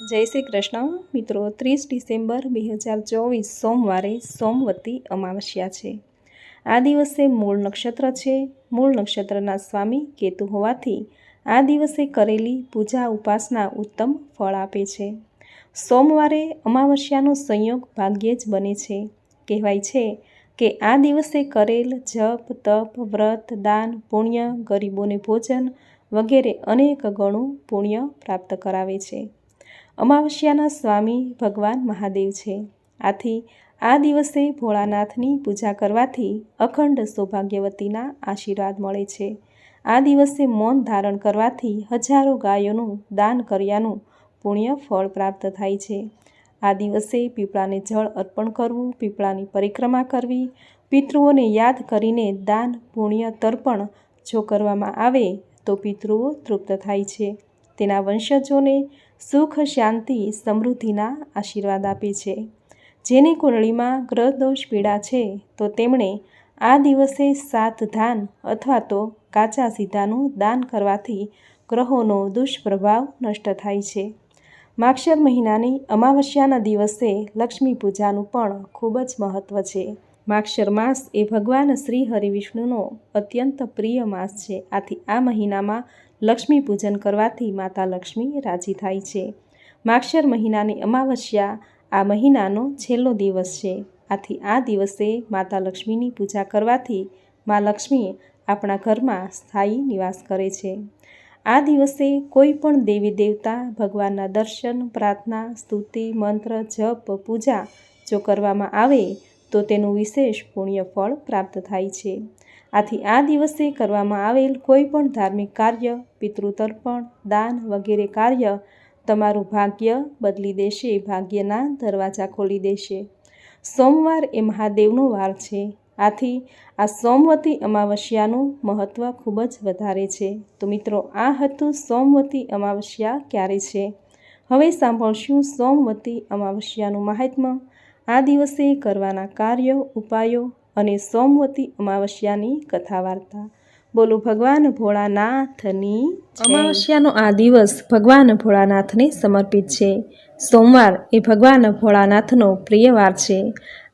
જય શ્રી કૃષ્ણ. મિત્રો, ત્રીસ ડિસેમ્બર બે હજાર ચોવીસ સોમવારે સોમવતી અમાવસ્યા છે. આ દિવસે મૂળ નક્ષત્ર છે. મૂળ નક્ષત્રના સ્વામી કેતુ હોવાથી આ દિવસે કરેલી પૂજા ઉપાસના ઉત્તમ ફળ આપે છે. સોમવારે અમાવસ્યાનો સંયોગ ભાગ્યે જ બને છે. કહેવાય છે કે આ દિવસે કરેલ જપ, તપ, વ્રત, દાન, પુણ્ય, ગરીબોને ભોજન વગેરે અનેક ગણું પુણ્ય પ્રાપ્ત કરાવે છે. અમાવસ્યાના સ્વામી ભગવાન મહાદેવ છે. આથી આ દિવસે ભોળાનાથની પૂજા કરવાથી અખંડ સૌભાગ્યવતીના આશીર્વાદ મળે છે. આ દિવસે મૌન ધારણ કરવાથી હજારો ગાયોનું દાન કર્યાનું પુણ્ય ફળ પ્રાપ્ત થાય છે. આ દિવસે પીપળાને જળ અર્પણ કરવું, પીપળાની પરિક્રમા કરવી, પિતૃઓને યાદ કરીને દાન, પુણ્ય, તર્પણ જો કરવામાં આવે તો પિતૃઓ તૃપ્ત થાય છે. તેના વંશજોને સુખ, શાંતિ, સમૃદ્ધિના આશીર્વાદ આપે છે. જેની કુંડળીમાં ગ્રહદોષ પીડા છે, તો તેમણે આ દિવસે સાત ધાન અથવા તો કાચા સીધાનું દાન કરવાથી ગ્રહોનો દુષ્પ્રભાવ નષ્ટ થાય છે. માક્ષર મહિનાની અમાવસ્યાના દિવસે લક્ષ્મી પૂજાનું પણ ખૂબ જ મહત્ત્વ છે. માક્ષર માસ એ ભગવાન શ્રી હરિવિષ્ણુનો અત્યંત પ્રિય માસ છે. આથી આ મહિનામાં લક્ષ્મી પૂજન કરવાથી માતા લક્ષ્મી રાજી થાય છે. માક્ષર મહિનાની અમાવસ્યા, આ મહિનાનો છેલ્લો દિવસ છે. આથી આ દિવસે માતા લક્ષ્મીની પૂજા કરવાથી મા લક્ષ્મી આપણા ઘરમાં સ્થાયી નિવાસ કરે છે. આ દિવસે કોઈ પણ દેવી દેવતા, ભગવાનના દર્શન, પ્રાર્થના, સ્તુતિ, મંત્ર, જપ, પૂજા જો કરવામાં આવે, તો તેનું વિશેષ પુણ્ય ફળ પ્રાપ્ત થાય છે. આથી આ દિવસે કરવામાં આવેલ કોઈ પણ ધાર્મિક કાર્ય, પિતૃતર્પણ, દાન વગેરે કાર્ય તમારું ભાગ્ય બદલી દેશે, ભાગ્યના દરવાજા ખોલી દેશે. સોમવાર એ મહાદેવનો વાર છે. આથી આ સોમવતી અમાવસ્યાનું મહત્ત્વ ખૂબ જ વધારે છે. તો મિત્રો, આ હતું સોમવતી અમાવસ્યા ક્યારે છે? હવે સાંભળશું સોમવતી અમાવસ્યાનું મહાત્મ્ય. આ દિવસે કરવાના કાર્યો, ઉપાયો અને સોમવતી અમાવસ્યાની કથા વાર્તા બોલો, ભગવાન ભોળાનાથની અમાવસ્યાનો આ દિવસ ભગવાન ભોળાનાથને સમર્પિત છે. સોમવાર એ ભગવાન ભોળાનાથનો પ્રિય વાર છે.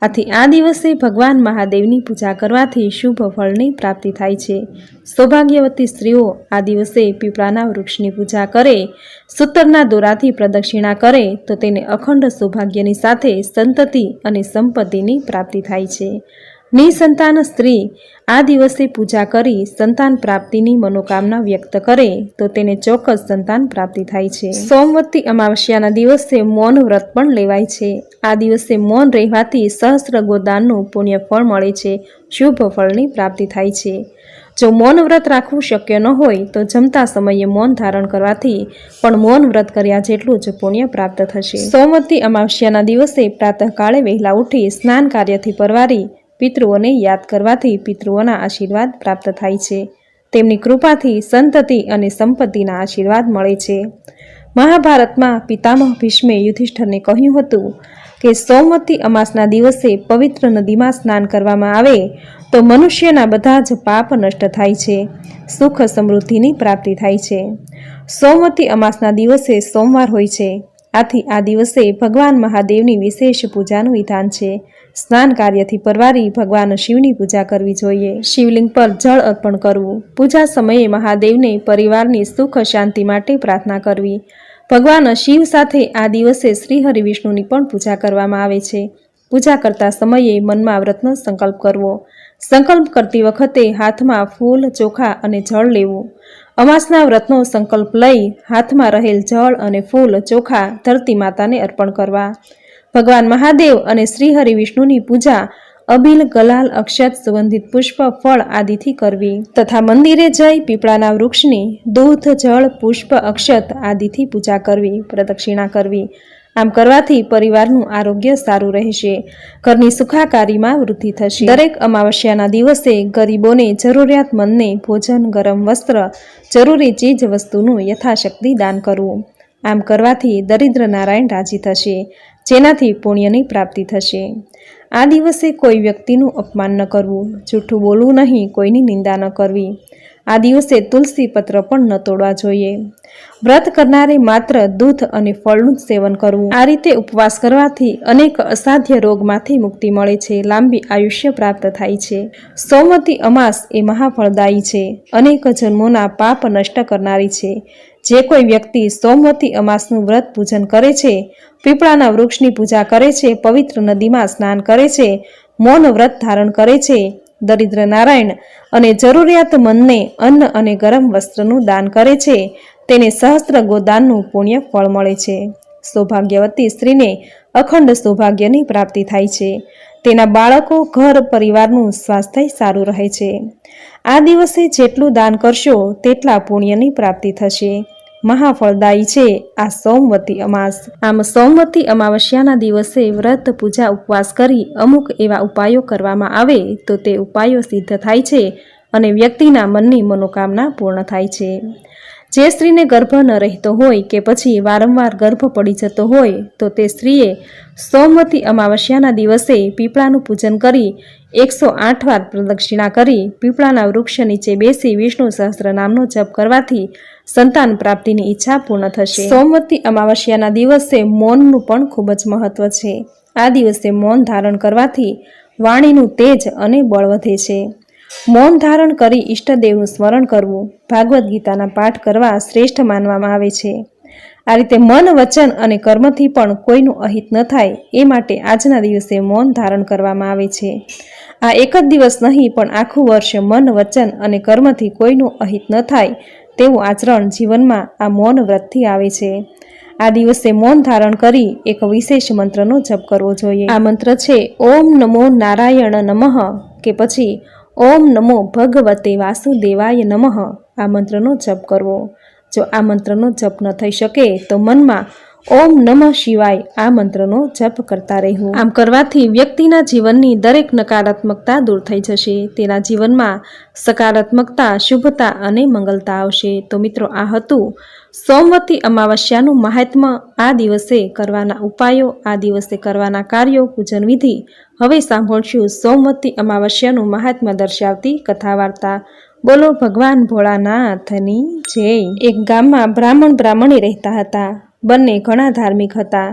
આથી આ દિવસે ભગવાન મહાદેવની પૂજા કરવાથી શુભ ફળની પ્રાપ્તિ થાય છે. સૌભાગ્યવતી સ્ત્રીઓ આ દિવસે પીપળાના વૃક્ષની પૂજા કરે, સૂતરના દોરાથી પ્રદક્ષિણા કરે, તો તેને અખંડ સૌભાગ્યની સાથે સંતતિ અને સંપત્તિની પ્રાપ્તિ થાય છે. નિસંતાન સ્ત્રી આ દિવસે પૂજા કરી સંતાન પ્રાપ્તિની મનોકામના વ્યક્ત કરે, તો તેને ચોક્કસ સંતાન પ્રાપ્તિ થાય છે. સોમવતી અમાવસ્યાના દિવસે મૌન વ્રત પણ લેવાય છે. આ દિવસે મૌન રહેવાથી સહસ્ત્ર ગોદાનનું પુણ્ય ફળ મળે છે, શુભ ફળની પ્રાપ્તિ થાય છે. જો મૌન વ્રત રાખવું શક્ય ન હોય, તો જમતા સમયે મૌન ધારણ કરવાથી પણ મૌન વ્રત કર્યા જેટલું જ પુણ્ય પ્રાપ્ત થશે. સોમવતી અમાવસ્યાના દિવસે પ્રાતઃકાળે વહેલા ઉઠી સ્નાન કાર્યથી પરવારી પિતૃઓને યાદ કરવાથી પિતૃઓના આશીર્વાદ પ્રાપ્ત થાય છે. તેમની કૃપાથી સંતતિ અને સંપત્તિના આશીર્વાદ મળે છે. મહાભારતમાં પિતામહ ભીષ્મે યુધિષ્ઠરને કહ્યું હતું કે સોમવતી અમાસના દિવસે પવિત્ર નદીમાં સ્નાન કરવામાં આવે, તો મનુષ્યના બધા જ પાપ નષ્ટ થાય છે, સુખ સમૃદ્ધિની પ્રાપ્તિ થાય છે. સોમવતી અમાસના દિવસે સોમવાર હોય છે. આથી આ દિવસે ભગવાન મહાદેવની વિશેષ પૂજાનું વિધાન છે. સ્નાન કાર્યથી પરવારી ભગવાન શિવની પૂજા કરવી જોઈએ. શિવલિંગ પર જળ અર્પણ કરવું. પૂજા સમયે મહાદેવને પરિવારની સુખ શાંતિ માટે પ્રાર્થના કરવી. ભગવાન શિવ સાથે આ દિવસે શ્રી હરિવિષ્ણુની પણ પૂજા કરવામાં આવે છે. પૂજા કરતા સમયે મનમાં વ્રતનો સંકલ્પ કરવો. સંકલ્પ કરતી વખતે હાથમાં ફૂલ, ચોખા અને જળ લેવું. અમાસના વ્રતનો સંકલ્પ લઈ હાથમાં રહેલ જળ અને ફૂલ ચોખા ધરતી માતાને અર્પણ કરવા. ભગવાન મહાદેવ અને શ્રી હરિ વિષ્ણુની પૂજા અબીલ ગલાલ અક્ષત સુગંધિત પુષ્પ, ફળ આદિથી કરવી તથા મંદિરે જઈ પીપળાના વૃક્ષની દૂધ, જળ, પુષ્પ, અક્ષત આદિથી પૂજા કરવી, પ્રદક્ષિણા કરવી. આમ કરવાથી પરિવારનું આરોગ્ય સારું રહેશે. ઘરની સુખાકારીમાં વૃદ્ધિ થશે. દરેક અમાવસ્યાના દિવસે ગરીબોને જરૂરિયાતમંદને ભોજન, ગરમ વસ્ત્ર, જરૂરી ચીજ વસ્તુનું યથાશક્તિ દાન કરવું. આમ કરવાથી દરિદ્ર નારાયણ રાજી થશે, જેનાથી પુણ્યની પ્રાપ્તિ થશે. આ દિવસે કોઈ વ્યક્તિનું અપમાન ન કરવું. જૂઠું બોલવું નહીં, કોઈની નિંદા ન કરવી. આ દિવસે તુલસી પત્ર પણ ન તોડવા જોઈએ. વ્રત કરનારે માત્ર દૂધ અને ફળનું સેવન કરવું. આ રીતે ઉપવાસ કરવાથી અનેક અસાધ્ય રોગમાંથી મુક્તિ મળે છે, લાંબી આયુષ્ય પ્રાપ્ત થાય છે. સોમવતી અમાસ એ મહાફળદાયી છે. અનેક જન્મોના પાપ નષ્ટ કરનારી છે. જે કોઈ વ્યક્તિ સોમવતી અમાસનું વ્રત પૂજન કરે છે, પીપળાના વૃક્ષની પૂજા કરે છે, પવિત્ર નદીમાં સ્નાન કરે છે, મૌન વ્રત ધારણ કરે છે દરિદ્ર નારાયણ અને જરૂરિયાતમંદને અન્ન અને ગરમ વસ્ત્રનું દાન કરે છે. તેને સહસ્ત્ર ગોદાનનું પુણ્ય ફળ મળે છે. સૌભાગ્યવતી સ્ત્રીને અખંડ સૌભાગ્યની પ્રાપ્તિ થાય છે. તેના બાળકો, ઘર, પરિવારનું સ્વાસ્થ્ય સારું રહે છે. આ દિવસે જેટલું દાન કરશો, તેટલા પુણ્યની પ્રાપ્તિ થશે. મહાફળદાયી છે. આ સોમવતી અમાસ. આમ સોમવતી અમાવસ્યાના દિવસે વ્રત, પૂજા, ઉપવાસ કરી અમુક એવા ઉપાયો કરવામાં આવે તો તે ઉપાયો સિદ્ધ થાય છે અને વ્યક્તિના મનની મનોકામના પૂર્ણ થાય છે. જે સ્ત્રીને ગર્ભ ન રહેતો હોય કે પછી વારંવાર ગર્ભ પડી જતો હોય, તો તે સ્ત્રીએ સોમવતી અમાવસ્યાના દિવસે પીપળાનું પૂજન કરી એકસો આઠ વાર પ્રદક્ષિણા કરી પીપળાના વૃક્ષ નીચે બેસી વિષ્ણુ સહસ્ત્ર નામનો જપ કરવાથી સંતાન પ્રાપ્તિની ઈચ્છા પૂર્ણ થશે. સોમવતી અમાવસ્યાના દિવસે મૌનનું પણ ખૂબ જ મહત્વ છે. આ દિવસે મૌન ધારણ કરવાથી વાણીનું તેજ અને બળ વધે છે. મૌન ધારણ કરી ઈષ્ટદેવનું સ્મરણ કરવું ભાગવદ્ ગીતાના પાઠ કરવા શ્રેષ્ઠ માનવામાં આવે છે. આ રીતે મન, વચન અને કર્મથી પણ કોઈનું અહિત ન થાય એ માટે આજના દિવસે મૌન ધારણ કરવામાં આવે છે. આ એક જ દિવસ નહીં, પણ આખું વર્ષ મન, વચન અને કર્મથી કોઈનું અહિત ન થાય તેવું આચરણ જીવનમાં આ મૌન વ્રતથી આવે છે. આ દિવસે મૌન ધારણ કરી એક વિશેષ મંત્રનો જપ કરવો જોઈએ. આ મંત્ર છે, ઓમ નમો નારાયણ નમઃ, કે પછી ઓમ નમો ભગવતે વાસુદેવાય નમઃ. આ મંત્રનો જપ કરવો. જો આ મંત્રનો જપ ન થઈ શકે, તો મનમાં ઓમ નમઃ શિવાય આ મંત્રનો જપ કરતા રહેવું. આમ કરવાથી વ્યક્તિના જીવનની દરેક નકારાત્મકતા દૂર થઈ જશે. તેના જીવનમાં સકારાત્મકતા, શુભતા અને મંગલતા આવશે. તો મિત્રો, આ હતું સોમવતી અમાવસ્યાનું મહાત્મ્ય આ દિવસે કરવાના ઉપાયો, આ દિવસે કરવાના કાર્યો, પૂજન વિધિ હવે સાંભળશું સોમવતી અમાવસ્યાનું મહાત્મ્ય દર્શાવતી કથા વાર્તા બોલો ભગવાન ભોળાનાથની જય. એક ગામમાં બ્રાહ્મણ બ્રાહ્મણી રહેતા હતા. બંને ઘણા ધાર્મિક હતા.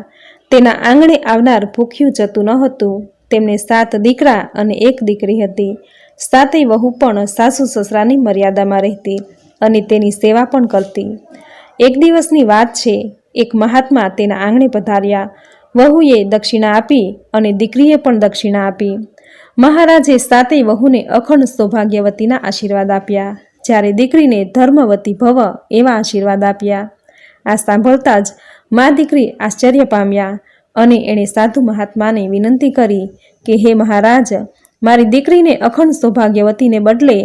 તેના આંગણે આવનાર ભૂખ્યું જતું ન હતું. તેમને સાત દીકરા અને એક દીકરી હતી. સાતેય વહુ પણ સાસુ સસરાની મર્યાદામાં રહેતી અને તેની સેવા પણ કરતી. એક દિવસની વાત છે, એક મહાત્મા તેના આંગણે પધાર્યા. વહુએ દક્ષિણા આપી અને દીકરીએ પણ દક્ષિણા આપી. મહારાજે સાતેય વહુને અખંડ સૌભાગ્યવતીના આશીર્વાદ આપ્યા. જ્યારે દીકરીને ધર્મવતી ભવ એવા આશીર્વાદ આપ્યા. આ સાંભળતા જ મા દીકરી આશ્ચર્ય પામ્યા અને એણે સાધુ મહાત્માને વિનંતી કરી કે, હે મહારાજ, મારી દીકરીને અખંડ સૌભાગ્યવતીને બદલે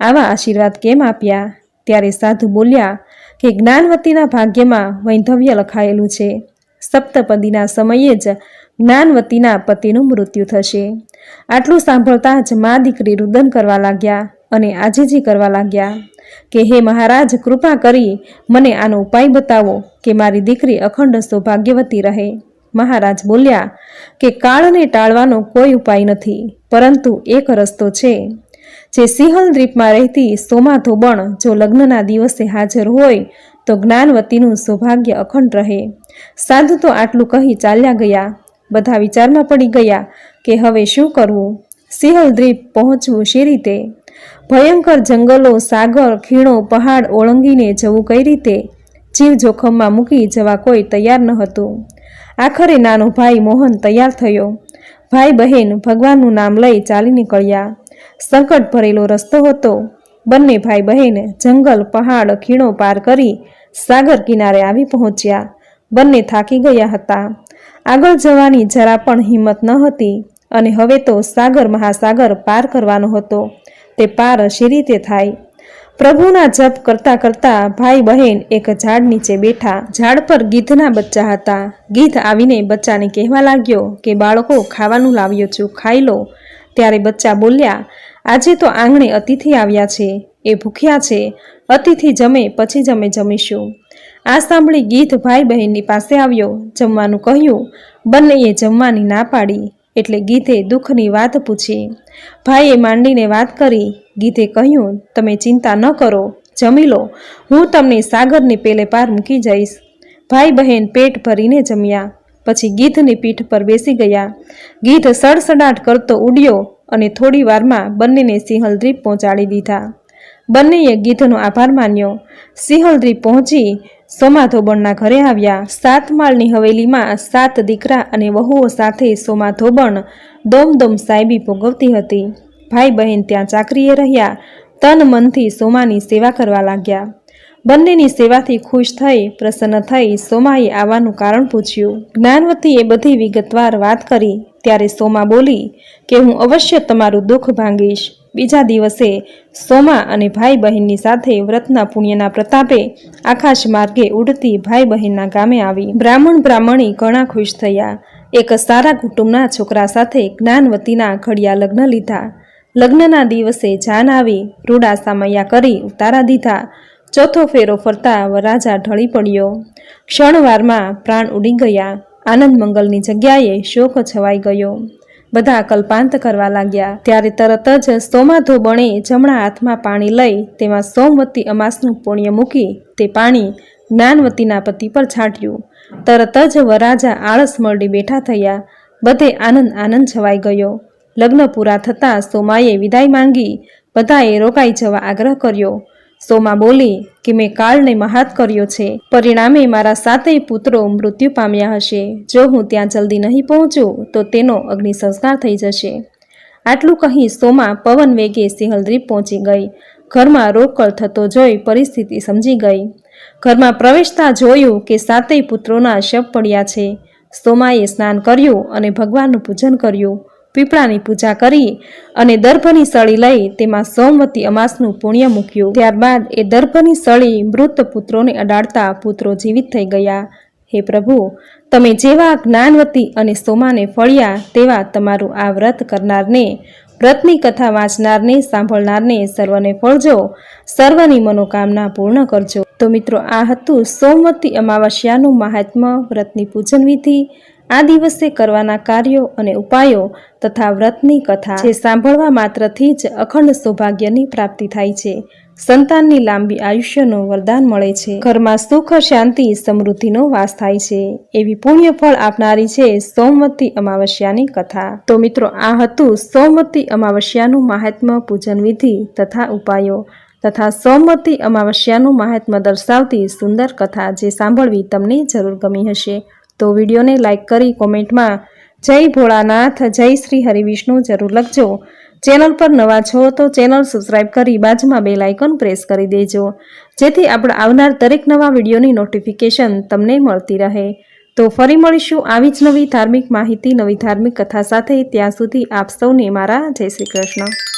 આવા આશીર્વાદ કેમ આપ્યા? ત્યારે સાધુ બોલ્યા કે જ્ઞાનવતીના ભાગ્યમાં વૈંધવ્ય લખાયેલું છે. સપ્તપદીના સમયે જ જ્ઞાનવતીના પતિનું મૃત્યુ થશે. આટલું સાંભળતા જ મા દીકરી રુદન કરવા લાગ્યા અને આજીજી કરવા લાગ્યા કે, હે મહારાજ, કૃપા કરી મને આનો ઉપાય બતાવો કે મારી દીકરી અખંડ સૌભાગ્યવતી રહે. મહારાજ બોલ્યા કે, કાળને ટાળવાનો કોઈ ઉપાય નથી, પરંતુ એક રસ્તો છે. જે સિંહલ દ્વીપમાં રહેતી સોમા ધોબણ જો લગ્નના દિવસે હાજર હોય, તો જ્ઞાનવતીનું સૌભાગ્ય અખંડ રહે. સાધુ તો આટલું કહી ચાલ્યા ગયા. બધા વિચારમાં પડી ગયા કે હવે શું કરવું? સિંહલ દ્વીપ પહોંચવું શી રીતે? ભયંકર જંગલો, સાગર, ખીણો, પહાડ ઓળંગીને જવું કઈ રીતે? જીવ જોખમમાં મૂકી જવા કોઈ તૈયાર ન હતું. આખરે નાનો ભાઈ મોહન તૈયાર થયો. ભાઈ બહેન ભગવાનનું નામ લઈ ચાલી નીકળ્યા. સંકટ ભરેલો રસ્તો હતો. બંને ભાઈ બહેન જંગલ, પહાડ, ખીણો પાર કરી સાગર કિનારે આવી પહોંચ્યા. બંને થાકી ગયા હતા. આગળ જવાની જરા પણ હિંમત ન હતી અને હવે તો સાગર મહાસાગર પાર કરવાનો હતો. તે પાર શી રીતે થાય? પ્રભુના જપ કરતા કરતા ભાઈ બહેન એક ઝાડ નીચે બેઠા. ઝાડ પર ગીધના બચ્ચા હતા. ગીધ આવીને બચ્ચાને કહેવા લાગ્યો કે, બાળકો, ખાવાનું લાવ્યો છું. ખાઈ લો. ત્યારે બચ્ચા બોલ્યા, આજે તો આંગણે અતિથિ આવ્યા છે, એ ભૂખ્યા છે, અતિથિ જમે, પછી જમે જમીશું. આ સાંભળી ગીધ ભાઈ બહેનની પાસે આવ્યો, જમવાનું કહ્યું, બંનેએ જમવાની ના પાડી, એટલે ગીધે દુઃખની વાત પૂછી. ભાઈએ માંડીને વાત કરી ગીધે કહ્યું, તમે ચિંતા ન કરો, જમી લો, હું તમને સાગરની પેલે પાર મૂકી જઈશ. ભાઈ બહેન પેટ ભરીને જમ્યા. પછી ગીધની પીઠ પર બેસી ગયા. ગીધ સડસડાટ કરતો ઉડ્યો અને થોડી વારમાં બંનેને સિંહલદ્રીપ પહોંચાડી દીધા. બંનેએ ગીધનો આભાર માન્યો. સિંહલદ્રીપ પહોંચી સોમાધોબણના ઘરે આવ્યા. સાત માળની હવેલીમાં સાત દીકરા અને વહુઓ સાથે સોમાધોબણ દોમદોમ સાહેબી ભોગવતી હતી. ભાઈ બહેન ત્યાં ચાકરીએ રહ્યા. તન મનથી સોમાની સેવા કરવા લાગ્યા. બંનેની સેવાથી ખુશ થઈ, પ્રસન્ન થઈ સોમાએ આવવાનું કારણ પૂછ્યું. જ્ઞાનવતીએ બધી વિગતવાર વાત કરી. ત્યારે સોમા બોલી કે હું અવશ્ય તમારું દુઃખ ભાંગીશ. બીજા દિવસે સોમા અને ભાઈ બહેનની સાથે વ્રતના પુણ્યના પ્રતાપે આકાશ માર્ગે ઉડતી ભાઈ બહેનના ગામે આવી. બ્રાહ્મણ બ્રાહ્મણી ઘણા ખુશ થયા. એક સારા કુટુંબના છોકરા સાથે જ્ઞાનવતીના ઘડિયા લગ્ન લીધા. લગ્નના દિવસે જાન આવી રૂડા સામૈયા કરી ઉતારા દીધા. ચોથો ફેરો ફરતા વરાજા ઢળી પડ્યો. ક્ષણવારમાં પ્રાણ ઉડી ગયા. આનંદ મંગલની જગ્યાએ શોક છવાઈ ગયો. બધા કલ્પાંત કરવા લાગ્યા. ત્યારે તરત જ સોમાધો બણે જમણા હાથમાં પાણી લઈ તેમાં સોમવતી અમાસનું પુણ્ય મૂકી તે પાણી જ્ઞાનવતીના પતિ પર છાંટ્યું. તરત જ વરાજા આળસ મરડી બેઠા થયા. બધે આનંદ આનંદ છવાઈ ગયો. લગ્ન પૂરા થતાં સોમાએ વિદાય માંગી. બધાએ રોકાઈ જવા આગ્રહ કર્યો. સોમા બોલી કે મેં કાળને મહાત કર્યો છે. પરિણામે મારા સાતેય પુત્રો મૃત્યુ પામ્યા હશે. જો હું ત્યાં જલ્દી નહીં પહોંચું, તો તેનો અગ્નિ સંસ્કાર થઈ જશે. આટલું કહી સોમા પવન વેગે સિંહલદ્રીપ પહોંચી ગઈ. ઘરમાં રોકળ થતો જોઈ પરિસ્થિતિ સમજી ગઈ. ઘરમાં પ્રવેશતા જોયું કે સાતેય પુત્રોના શબ પડ્યા છે. સોમાએ સ્નાન કર્યું અને ભગવાનનું પૂજન કર્યું. પીપળાની પૂજા કરી અને દર્ભની સળી લઈ તેમાં સોમવતી અમાસનું પુણ્ય મૂક્યું. ત્યારબાદ એ દર્ભની સળી મૃત પુત્રોને અડાડતા પુત્રો જીવિત થઈ ગયા. હે પ્રભુ, તમે જેવા જ્ઞાનવતી અને સોમાને ફળ્યા તેવા તમારું આ વ્રત કરનારને, વ્રતની કથા વાંચનારને, સાંભળનારને સર્વને ફળજો, સર્વની મનોકામના પૂર્ણ કરજો. તો મિત્રો, આ હતું સોમવતી અમાવસ્યાનું મહાત્મ્ય વ્રતની પૂજન વિધિ. આ દિવસે કરવાના કાર્યો અને ઉપાયો તથા વ્રતની કથા જે સાંભળવા માત્રથી જ અખંડ સૌભાગ્યની પ્રાપ્તિ થાય છે. સંતાનની લાંબી આયુષ્યનું વરદાન મળે છે. ઘરમાં સુખ, શાંતિ, સમૃદ્ધિનો વાસ થાય છે. એવી પુણ્ય ફળ આપનારી છે સોમવતી અમાવસ્યાની કથા. તો મિત્રો, આ હતું સોમવતી અમાવસ્યાનું મહાત્મ્ય પૂજન વિધિ તથા ઉપાયો તથા સોમવતી અમાવસ્યાનું મહાત્મ્ય દર્શાવતી સુંદર કથા જે સાંભળવી તમને જરૂર ગમી હશે. તો વિડીયોને લાઇક કરી કોમેન્ટમાં જય ભોળાનાથ, જય શ્રી હરિવિષ્ણુ જરૂર લખજો. ચેનલ પર નવા છો તો ચેનલ સબસ્ક્રાઇબ કરી બાજુમાં બેલ આઇકોન પ્રેસ કરી દેજો. જેથી આપણે આવનાર દરેક નવા વિડીયોની નોટિફિકેશન તમને મળતી રહે. તો ફરી મળીશું આવી જ નવી ધાર્મિક માહિતી, નવી ધાર્મિક કથા સાથે. ત્યાં સુધી આપ સૌને મારા જય શ્રી કૃષ્ણ.